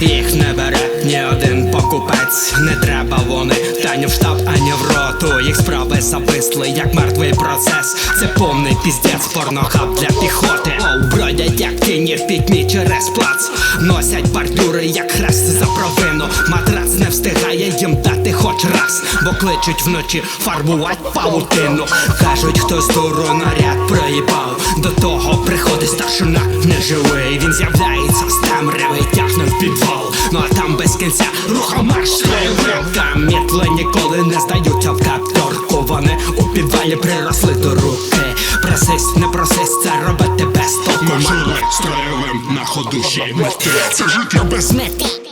Їх не бере ні один покупець, не треба вони, та ні в штаб, ані в роту. Їх справи зависли, як мертвий процес. Це повний піздець, порнохаб для піхоти. Бродять, як тіні в пітьмі через плац. Носять бордюри, як хрест за провину. Матрац не встигає їм дати хоч раз, бо кличуть вночі фарбувати паутину. Кажуть, хто з дуру наряд проїбав. До того приходить старшина. Неживий Він з'являється з темряви, тягне в підвал Ну а там без кінця рухом марш Там мітли ніколи не здаються в капторку Вони у підвалі приросли до руки. Просись, не просись, це робити без толку Марширує строєвим на ходу ще й мети Це життя без Мети